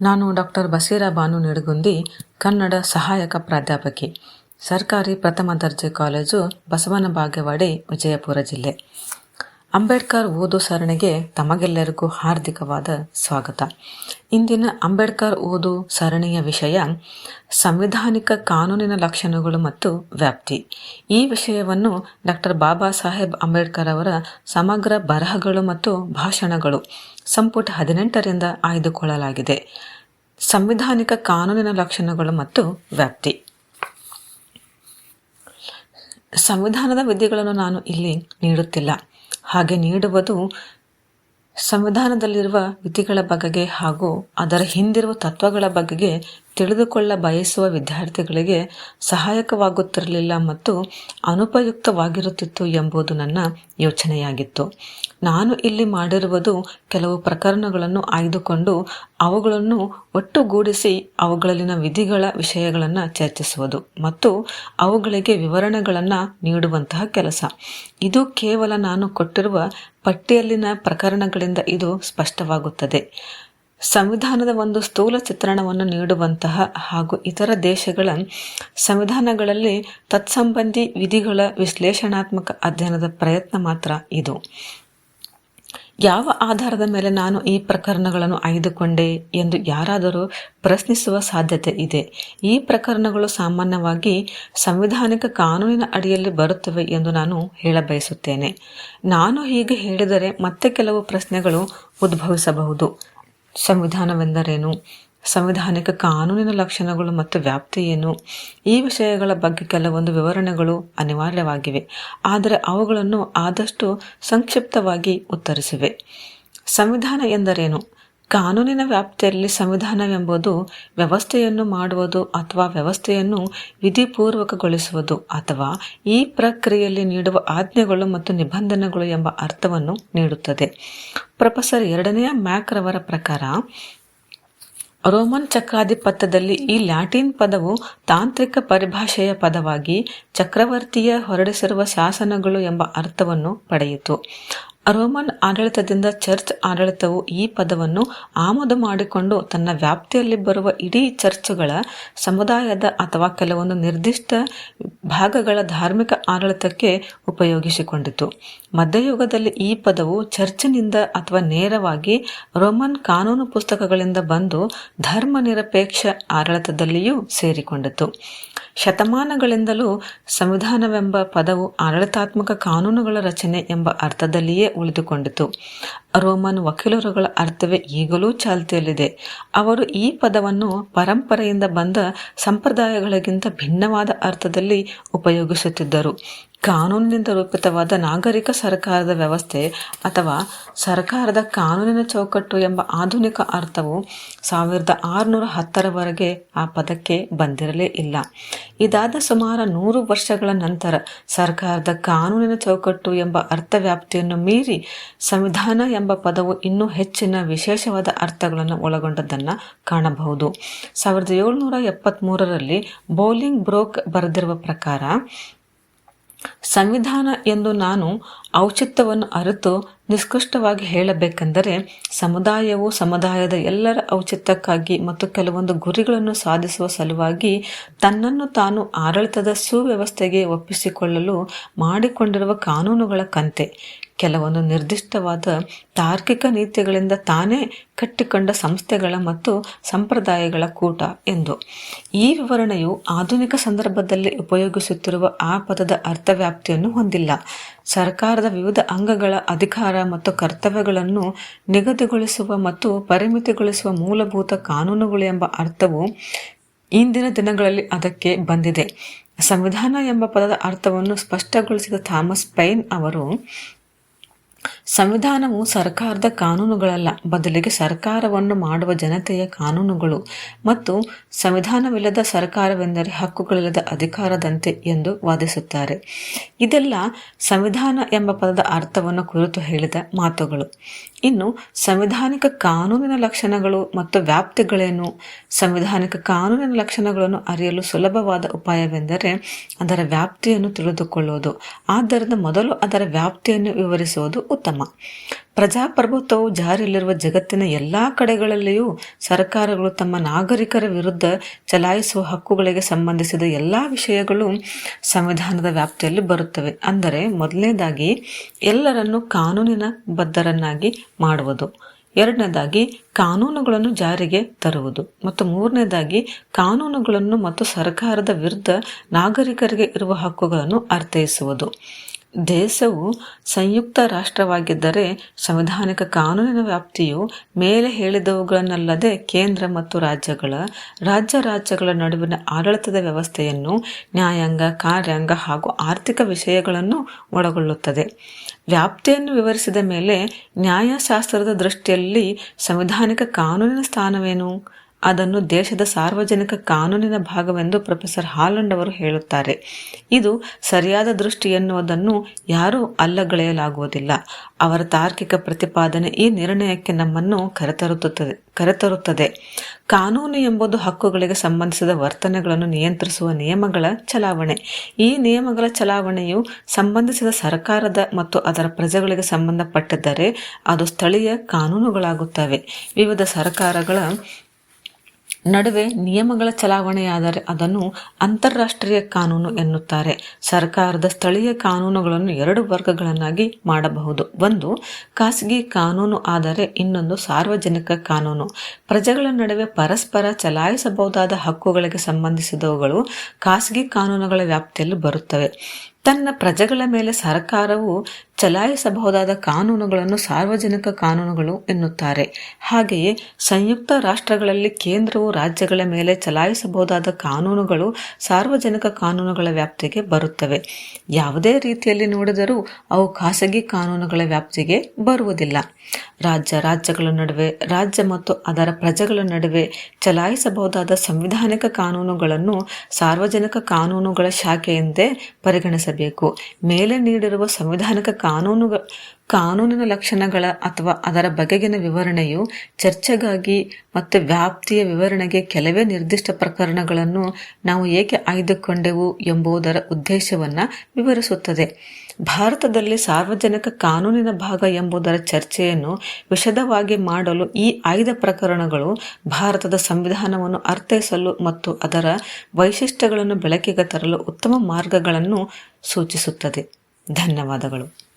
ನಾನು ಡಾಕ್ಟರ್ ಬಸೀರಾ ಬಾನು ನಿಡಗುಂದಿ ಕನ್ನಡ ಸಹಾಯಕ ಪ್ರಾಧ್ಯಾಪಕಿ ಸರ್ಕಾರಿ ಪ್ರಥಮ ದರ್ಜೆ ಕಾಲೇಜು ಬಸವನ ಬಾಗೇವಾಡಿ ವಿಜಯಪುರ ಜಿಲ್ಲೆ ಅಂಬೇಡ್ಕರ್ ಓದು ಸರಣಿಗೆ ತಮಗೆಲ್ಲರಿಗೂ ಹಾರ್ದಿಕವಾದ ಸ್ವಾಗತ. ಇಂದಿನ ಅಂಬೇಡ್ಕರ್ ಓದು ಸರಣಿಯ ವಿಷಯ ಸಂವಿಧಾನಿಕ ಕಾನೂನಿನ ಲಕ್ಷಣಗಳು ಮತ್ತು ವ್ಯಾಪ್ತಿ. ಈ ವಿಷಯವನ್ನು ಡಾಕ್ಟರ್ ಬಾಬಾ ಸಾಹೇಬ್ ಅಂಬೇಡ್ಕರ್ ಅವರ ಸಮಗ್ರ ಬರಹಗಳು ಮತ್ತು ಭಾಷಣಗಳು ಸಂಪುಟ ಹದಿನೆಂಟರಿಂದ ಆಯ್ದುಕೊಳ್ಳಲಾಗಿದೆ. ಸಂವಿಧಾನಿಕ ಕಾನೂನಿನ ಲಕ್ಷಣಗಳು ಮತ್ತು ವ್ಯಾಪ್ತಿ. ಸಂವಿಧಾನದ ವಿಧಿಗಳನ್ನು ನಾನು ಇಲ್ಲಿ ನೀಡುತ್ತಿಲ್ಲ. ಹಾಗೆ ನೀಡುವುದು ಸಂವಿಧಾನದಲ್ಲಿರುವ ವಿಧಿಗಳ ಬಗೆಗೆ ಹಾಗೂ ಅದರ ಹಿಂದಿರುವ ತತ್ವಗಳ ಬಗೆಗೆ ತಿಳಿದುಕೊಳ್ಳ ಬಯಸುವ ವಿದ್ಯಾರ್ಥಿಗಳಿಗೆ ಸಹಾಯಕವಾಗುತ್ತಿರಲಿಲ್ಲ ಮತ್ತು ಅನುಪಯುಕ್ತವಾಗಿರುತ್ತಿತ್ತು ಎಂಬುದು ನನ್ನ ಯೋಚನೆಯಾಗಿತ್ತು. ನಾನು ಇಲ್ಲಿ ಮಾಡಿರುವುದು ಕೆಲವು ಪ್ರಕರಣಗಳನ್ನು ಆಯ್ದುಕೊಂಡು ಅವುಗಳನ್ನು ಒಟ್ಟುಗೂಡಿಸಿ ಅವುಗಳಲ್ಲಿನ ವಿಧಿಗಳ ವಿಷಯಗಳನ್ನು ಚರ್ಚಿಸುವುದು ಮತ್ತು ಅವುಗಳಿಗೆ ವಿವರಣೆಗಳನ್ನು ನೀಡುವಂತಹ ಕೆಲಸ. ಇದು ಕೇವಲ ನಾನು ಕೊಟ್ಟಿರುವ ಪಟ್ಟಿಯಲ್ಲಿನ ಪ್ರಕರಣಗಳಿಂದ ಇದು ಸ್ಪಷ್ಟವಾಗುತ್ತದೆ. ಸಂವಿಧಾನದ ಒಂದು ಸ್ಥೂಲ ಚಿತ್ರಣವನ್ನು ನೀಡುವಂತಹ ಹಾಗೂ ಇತರ ದೇಶಗಳ ಸಂವಿಧಾನಗಳಲ್ಲಿ ತತ್ಸಂಬಂಧಿ ವಿಧಿಗಳ ವಿಶ್ಲೇಷಣಾತ್ಮಕ ಅಧ್ಯಯನದ ಪ್ರಯತ್ನ ಮಾತ್ರ ಇದು. ಯಾವ ಆಧಾರದ ಮೇಲೆ ನಾನು ಈ ಪ್ರಕರಣಗಳನ್ನು ಆಯ್ದುಕೊಂಡೆ ಎಂದು ಯಾರಾದರೂ ಪ್ರಶ್ನಿಸುವ ಸಾಧ್ಯತೆ ಇದೆ. ಈ ಪ್ರಕರಣಗಳು ಸಾಮಾನ್ಯವಾಗಿ ಸಂವಿಧಾನಿಕ ಕಾನೂನಿನ ಅಡಿಯಲ್ಲಿ ಬರುತ್ತವೆ ಎಂದು ನಾನು ಹೇಳಬಯಸುತ್ತೇನೆ. ನಾನು ಹೀಗೆ ಹೇಳಿದರೆ ಮತ್ತೆ ಕೆಲವು ಪ್ರಶ್ನೆಗಳು ಉದ್ಭವಿಸಬಹುದು. ಸಂವಿಧಾನವೆಂದರೇನು? ಸಂವಿಧಾನಿಕ ಕಾನೂನಿನ ಲಕ್ಷಣಗಳು ಮತ್ತು ವ್ಯಾಪ್ತಿ ಏನು? ಈ ವಿಷಯಗಳ ಬಗ್ಗೆ ಕೆಲವೊಂದು ವಿವರಣೆಗಳು ಅನಿವಾರ್ಯವಾಗಿವೆ. ಆದರೆ ಅವುಗಳನ್ನು ಆದಷ್ಟು ಸಂಕ್ಷಿಪ್ತವಾಗಿ ಉತ್ತರಿಸಿವೆ. ಸಂವಿಧಾನ ಎಂದರೇನು? ಕಾನೂನಿನ ವ್ಯಾಪ್ತಿಯಲ್ಲಿ ಸಂವಿಧಾನವೆಂಬುದು ವ್ಯವಸ್ಥೆಯನ್ನು ಮಾಡುವುದು ಅಥವಾ ವ್ಯವಸ್ಥೆಯನ್ನು ವಿಧಿಪೂರ್ವಕಗೊಳಿಸುವುದು ಅಥವಾ ಈ ಪ್ರಕ್ರಿಯೆಯಲ್ಲಿ ನೀಡುವ ಆಜ್ಞೆಗಳು ಮತ್ತು ನಿಬಂಧನೆಗಳು ಎಂಬ ಅರ್ಥವನ್ನು ನೀಡುತ್ತದೆ. ಪ್ರೊಫೆಸರ್ ಎರಡನೆಯ ಮ್ಯಾಕ್ ರವರ ಪ್ರಕಾರ, ರೋಮನ್ ಚಕ್ರಾಧಿಪತ್ಯದಲ್ಲಿ ಈ ಲ್ಯಾಟಿನ್ ಪದವು ತಾಂತ್ರಿಕ ಪರಿಭಾಷೆಯ ಪದವಾಗಿ ಚಕ್ರವರ್ತಿಯ ಹೊರಡಿಸಿರುವ ಶಾಸನಗಳು ಎಂಬ ಅರ್ಥವನ್ನು ಪಡೆಯಿತು. ರೋಮನ್ ಆಡಳಿತದಿಂದ ಚರ್ಚ್ ಆಡಳಿತವು ಈ ಪದವನ್ನು ಆಮದು ಮಾಡಿಕೊಂಡು ತನ್ನ ವ್ಯಾಪ್ತಿಯಲ್ಲಿ ಬರುವ ಇಡೀ ಚರ್ಚ್ಗಳ ಸಮುದಾಯದ ಅಥವಾ ಕೆಲವೊಂದು ನಿರ್ದಿಷ್ಟ ಭಾಗಗಳ ಧಾರ್ಮಿಕ ಆಡಳಿತಕ್ಕೆ ಉಪಯೋಗಿಸಿಕೊಂಡಿತು. ಮಧ್ಯಯುಗದಲ್ಲಿ ಈ ಪದವು ಚರ್ಚ್ನಿಂದ ಅಥವಾ ನೇರವಾಗಿ ರೋಮನ್ ಕಾನೂನು ಪುಸ್ತಕಗಳಿಂದ ಬಂದು ಧರ್ಮ ನಿರಪೇಕ್ಷ ಆಡಳಿತದಲ್ಲಿಯೂ ಸೇರಿಕೊಂಡಿತು. ಶತಮಾನಗಳಿಂದಲೂ ಸಂವಿಧಾನವೆಂಬ ಪದವು ಆಡಳಿತಾತ್ಮಕ ಕಾನೂನುಗಳ ರಚನೆ ಎಂಬ ಅರ್ಥದಲ್ಲಿಯೇ ಉಳಿದುಕೊಂಡಿತು. ರೋಮನ್ ವಕೀಲರುಗಳ ಅರ್ಥವೇ ಈಗಲೂ ಚಾಲ್ತಿಯಲ್ಲಿದೆ. ಅವರು ಈ ಪದವನ್ನು ಪರಂಪರೆಯಿಂದ ಬಂದ ಸಂಪ್ರದಾಯಗಳಿಗಿಂತ ಭಿನ್ನವಾದ ಅರ್ಥದಲ್ಲಿ ಉಪಯೋಗಿಸುತ್ತಿದ್ದರು. ಕಾನೂನಿನಿಂದ ರೂಪಿತವಾದ ನಾಗರಿಕ ಸರ್ಕಾರದ ವ್ಯವಸ್ಥೆ ಅಥವಾ ಸರ್ಕಾರದ ಕಾನೂನಿನ ಚೌಕಟ್ಟು ಎಂಬ ಆಧುನಿಕ ಅರ್ಥವು ಸಾವಿರದ ಆರುನೂರ ಹತ್ತರವರೆಗೆ ಆ ಪದಕ್ಕೆ ಬಂದಿರಲೇ ಇಲ್ಲ. ಇದಾದ ಸುಮಾರು ನೂರು ವರ್ಷಗಳ ನಂತರ ಸರ್ಕಾರದ ಕಾನೂನಿನ ಚೌಕಟ್ಟು ಎಂಬ ಅರ್ಥವ್ಯಾಪ್ತಿಯನ್ನು ಮೀರಿ ಸಂವಿಧಾನ ಎಂಬ ಪದವು ಇನ್ನೂ ಹೆಚ್ಚಿನ ವಿಶೇಷವಾದ ಅರ್ಥಗಳನ್ನು ಒಳಗೊಂಡದನ್ನು ಕಾಣಬಹುದು. ಸಾವಿರದ ಏಳುನೂರ ಎಪ್ಪತ್ತ್ಮೂರರಲ್ಲಿ ಬೌಲಿಂಗ್ ಬ್ರೋಕ್ ಬರೆದಿರುವ ಪ್ರಕಾರ, ಸಂವಿಧಾನ ಎಂದು ನಾನು ಔಚಿತ್ಯವನ್ನು ಅರಿತು ನಿಷ್ಕೃಷ್ಟವಾಗಿ ಹೇಳಬೇಕೆಂದರೆ ಸಮುದಾಯವು ಸಮುದಾಯದ ಎಲ್ಲರ ಔಚಿತ್ಯಕ್ಕಾಗಿ ಮತ್ತು ಕೆಲವೊಂದು ಗುರಿಗಳನ್ನು ಸಾಧಿಸುವ ಸಲುವಾಗಿ ತನ್ನನ್ನು ತಾನು ಆಡಳಿತದ ಸುವ್ಯವಸ್ಥೆಗೆ ಒಪ್ಪಿಸಿಕೊಳ್ಳಲು ಮಾಡಿಕೊಂಡಿರುವ ಕಾನೂನುಗಳ ಕಂತೆ. ಕೆಲವೊಂದು ನಿರ್ದಿಷ್ಟವಾದ ತಾರ್ಕಿಕ ನೀತಿಗಳಿಂದ ತಾನೇ ಕಟ್ಟಿಕೊಂಡ ಸಂಸ್ಥೆಗಳ ಮತ್ತು ಸಂಪ್ರದಾಯಗಳ ಕೂಟ ಎಂದು. ಈ ವಿವರಣೆಯು ಆಧುನಿಕ ಸಂದರ್ಭದಲ್ಲಿ ಉಪಯೋಗಿಸುತ್ತಿರುವ ಆ ಪದದ ಅರ್ಥವ್ಯಾಪ್ತಿಯನ್ನು ಹೊಂದಿಲ್ಲ. ಸರ್ಕಾರದ ವಿವಿಧ ಅಂಗಗಳ ಅಧಿಕಾರ ಮತ್ತು ಕರ್ತವ್ಯಗಳನ್ನು ನಿಗದಿಗೊಳಿಸುವ ಮತ್ತು ಪರಿಮಿತಿಗೊಳಿಸುವ ಮೂಲಭೂತ ಕಾನೂನುಗಳು ಎಂಬ ಅರ್ಥವು ಇಂದಿನ ದಿನಗಳಲ್ಲಿ ಅದಕ್ಕೆ ಬಂದಿದೆ. ಸಂವಿಧಾನ ಎಂಬ ಪದದ ಅರ್ಥವನ್ನು ಸ್ಪಷ್ಟಗೊಳಿಸಿದ ಥಾಮಸ್ ಪೈನ್ ಅವರು ಸಂವಿಧಾನವು ಸರ್ಕಾರದ ಕಾನೂನುಗಳಲ್ಲ. ಬದಲಿಗೆ ಸರ್ಕಾರವನ್ನು ಮಾಡುವ ಜನತೆಯ ಕಾನೂನುಗಳು ಮತ್ತು ಸಂವಿಧಾನವಿಲ್ಲದ ಸರ್ಕಾರವೆಂದರೆ ಹಕ್ಕುಗಳಿಲ್ಲದ ಅಧಿಕಾರದಂತೆ ಎಂದು ವಾದಿಸುತ್ತಾರೆ. ಇದೆಲ್ಲ ಸಂವಿಧಾನ ಎಂಬ ಪದದ ಅರ್ಥವನ್ನು ಕುರಿತು ಹೇಳಿದ ಮಾತುಗಳು. ಇನ್ನು ಸಂವಿಧಾನಿಕ ಕಾನೂನಿನ ಲಕ್ಷಣಗಳು ಮತ್ತು ವ್ಯಾಪ್ತಿಗಳೇನು? ಸಂವಿಧಾನಿಕ ಕಾನೂನಿನ ಲಕ್ಷಣಗಳನ್ನು ಅರಿಯಲು ಸುಲಭವಾದ ಉಪಾಯವೆಂದರೆ ಅದರ ವ್ಯಾಪ್ತಿಯನ್ನು ತಿಳಿದುಕೊಳ್ಳುವುದು. ಆದ್ದರಿಂದ ಮೊದಲು ಅದರ ವ್ಯಾಪ್ತಿಯನ್ನು ವಿವರಿಸುವುದು ಉತ್ತಮ. ಪ್ರಜಾಪ್ರಭುತ್ವವು ಜಾರಿಯಲ್ಲಿರುವ ಜಗತ್ತಿನ ಎಲ್ಲ ಕಡೆಗಳಲ್ಲಿಯೂ ಸರ್ಕಾರಗಳು ತಮ್ಮ ನಾಗರಿಕರ ವಿರುದ್ಧ ಚಲಾಯಿಸುವ ಹಕ್ಕುಗಳಿಗೆ ಸಂಬಂಧಿಸಿದ ಎಲ್ಲ ವಿಷಯಗಳು ಸಂವಿಧಾನದ ವ್ಯಾಪ್ತಿಯಲ್ಲಿ ಬರುತ್ತವೆ. ಅಂದರೆ ಮೊದಲನೇದಾಗಿ ಎಲ್ಲರನ್ನು ಕಾನೂನಿನ ಬದ್ಧರನ್ನಾಗಿ ಮಾಡುವುದು. ಎರಡನೇದಾಗಿ ಕಾನೂನುಗಳನ್ನು ಜಾರಿಗೆ ತರುವುದು. ಮತ್ತು ಮೂರನೇದಾಗಿ ಕಾನೂನುಗಳನ್ನು ಮತ್ತು ಸರ್ಕಾರದ ವಿರುದ್ಧ ನಾಗರಿಕರಿಗೆ ಇರುವ ಹಕ್ಕುಗಳನ್ನು ಅರ್ಥೈಸುವುದು. ದೇಶವು ಸಂಯುಕ್ತ ರಾಷ್ಟ್ರವಾಗಿದ್ದರೆ ಸಂವಿಧಾನಿಕ ಕಾನೂನಿನ ವ್ಯಾಪ್ತಿಯು ಮೇಲೆ ಹೇಳಿದವುಗಳನ್ನಲ್ಲದೆ ಕೇಂದ್ರ ಮತ್ತು ರಾಜ್ಯಗಳ, ರಾಜ್ಯ ರಾಜ್ಯಗಳ ನಡುವಿನ ಆಡಳಿತದ ವ್ಯವಸ್ಥೆಯನ್ನು ನ್ಯಾಯಾಂಗ, ಕಾರ್ಯಾಂಗ ಹಾಗೂ ಆರ್ಥಿಕ ವಿಷಯಗಳನ್ನು ಒಳಗೊಳ್ಳುತ್ತದೆ. ವ್ಯಾಪ್ತಿಯನ್ನು ವಿವರಿಸಿದ ಮೇಲೆ ನ್ಯಾಯಶಾಸ್ತ್ರದ ದೃಷ್ಟಿಯಲ್ಲಿ ಸಂವಿಧಾನಿಕ ಕಾನೂನಿನ ಸ್ಥಾನವೇನು? ಅದನ್ನು ದೇಶದ ಸಾರ್ವಜನಿಕ ಕಾನೂನಿನ ಭಾಗವೆಂದು ಪ್ರೊಫೆಸರ್ ಹಾಲಂಡ್ ಅವರು ಹೇಳುತ್ತಾರೆ. ಇದು ಸರಿಯಾದ ದೃಷ್ಟಿ ಎನ್ನುವುದನ್ನು ಯಾರೂ ಅಲ್ಲಗಳೆಯಲಾಗುವುದಿಲ್ಲ. ಅವರ ತಾರ್ಕಿಕ ಪ್ರತಿಪಾದನೆ ಈ ನಿರ್ಣಯಕ್ಕೆ ನಮ್ಮನ್ನು ಕರೆತರುತ್ತದೆ ಕರೆತರುತ್ತದೆ. ಕಾನೂನು ಎಂಬುದು ಹಕ್ಕುಗಳಿಗೆ ಸಂಬಂಧಿಸಿದ ವರ್ತನೆಗಳನ್ನು ನಿಯಂತ್ರಿಸುವ ನಿಯಮಗಳ ಚಲಾವಣೆ. ಈ ನಿಯಮಗಳ ಚಲಾವಣೆಯು ಸಂಬಂಧಿಸಿದ ಸರ್ಕಾರದ ಮತ್ತು ಅದರ ಪ್ರಜೆಗಳಿಗೆ ಸಂಬಂಧಪಟ್ಟಿದ್ದರೆ ಅದು ಸ್ಥಳೀಯ ಕಾನೂನುಗಳಾಗುತ್ತವೆ. ವಿವಿಧ ಸರ್ಕಾರಗಳ ನಡುವೆ ನಿಯಮಗಳ ಚಲಾವಣೆಯಾದರೆ ಅದನ್ನು ಅಂತಾರಾಷ್ಟ್ರೀಯ ಕಾನೂನು ಎನ್ನುತ್ತಾರೆ. ಸರ್ಕಾರದ ಸ್ಥಳೀಯ ಕಾನೂನುಗಳನ್ನು ಎರಡು ವರ್ಗಗಳನ್ನಾಗಿ ಮಾಡಬಹುದು. ಒಂದು, ಖಾಸಗಿ ಕಾನೂನು ಆದರೆ ಇನ್ನೊಂದು ಸಾರ್ವಜನಿಕ ಕಾನೂನು. ಪ್ರಜೆಗಳ ನಡುವೆ ಪರಸ್ಪರ ಚಲಾಯಿಸಬಹುದಾದ ಹಕ್ಕುಗಳಿಗೆ ಸಂಬಂಧಿಸಿದವುಗಳು ಖಾಸಗಿ ಕಾನೂನುಗಳ ವ್ಯಾಪ್ತಿಯಲ್ಲಿ ಬರುತ್ತವೆ. ತನ್ನ ಪ್ರಜೆಗಳ ಮೇಲೆ ಸರ್ಕಾರವು ಚಲಾಯಿಸಬಹುದಾದ ಕಾನೂನುಗಳನ್ನು ಸಾರ್ವಜನಿಕ ಕಾನೂನುಗಳು ಎನ್ನುತ್ತಾರೆ. ಹಾಗೆಯೇ ಸಂಯುಕ್ತ ರಾಷ್ಟ್ರಗಳಲ್ಲಿ ಕೇಂದ್ರವು ರಾಜ್ಯಗಳ ಮೇಲೆ ಚಲಾಯಿಸಬಹುದಾದ ಕಾನೂನುಗಳು ಸಾರ್ವಜನಿಕ ಕಾನೂನುಗಳ ವ್ಯಾಪ್ತಿಗೆ ಬರುತ್ತವೆ. ಯಾವುದೇ ರೀತಿಯಲ್ಲಿ ನೋಡಿದರೂ ಅವು ಖಾಸಗಿ ಕಾನೂನುಗಳ ವ್ಯಾಪ್ತಿಗೆ ಬರುವುದಿಲ್ಲ. ರಾಜ್ಯ ರಾಜ್ಯಗಳ ನಡುವೆ, ರಾಜ್ಯ ಮತ್ತು ಅದರ ಪ್ರಜೆಗಳ ನಡುವೆ ಚಲಾಯಿಸಬಹುದಾದ ಸಂವಿಧಾನಿಕ ಕಾನೂನುಗಳನ್ನು ಸಾರ್ವಜನಿಕ ಕಾನೂನುಗಳ ಶಾಖೆಯಂತೆ ಪರಿಗಣಿಸಬೇಕು. ಮೇಲೆ ನೀಡಿರುವ ಸಂವಿಧಾನಿಕ ಕಾನೂನು ಕಾನೂನಿನ ಲಕ್ಷಣಗಳ ಅಥವಾ ಅದರ ಬಗೆಗಿನ ವಿವರಣೆಯು ಚರ್ಚೆಗಾಗಿ ಮತ್ತು ವ್ಯಾಪ್ತಿಯ ವಿವರಣೆಗೆ ಕೆಲವೇ ನಿರ್ದಿಷ್ಟ ಪ್ರಕರಣಗಳನ್ನು ನಾವು ಏಕೆ ಆಯ್ದುಕೊಂಡೆವು ಎಂಬುದರ ಉದ್ದೇಶವನ್ನು ವಿವರಿಸುತ್ತದೆ. ಭಾರತದಲ್ಲಿ ಸಾರ್ವಜನಿಕ ಕಾನೂನಿನ ಭಾಗ ಎಂಬುದರ ಚರ್ಚೆಯನ್ನು ವಿಶದವಾಗಿ ಮಾಡಲು ಈ ಆಯ್ದ ಪ್ರಕರಣಗಳು ಭಾರತದ ಸಂವಿಧಾನವನ್ನು ಅರ್ಥೈಸಲು ಮತ್ತು ಅದರ ವೈಶಿಷ್ಟ್ಯಗಳನ್ನು ಬೆಳಕಿಗೆ ತರಲು ಉತ್ತಮ ಮಾರ್ಗಗಳನ್ನು ಸೂಚಿಸುತ್ತದೆ. ಧನ್ಯವಾದಗಳು.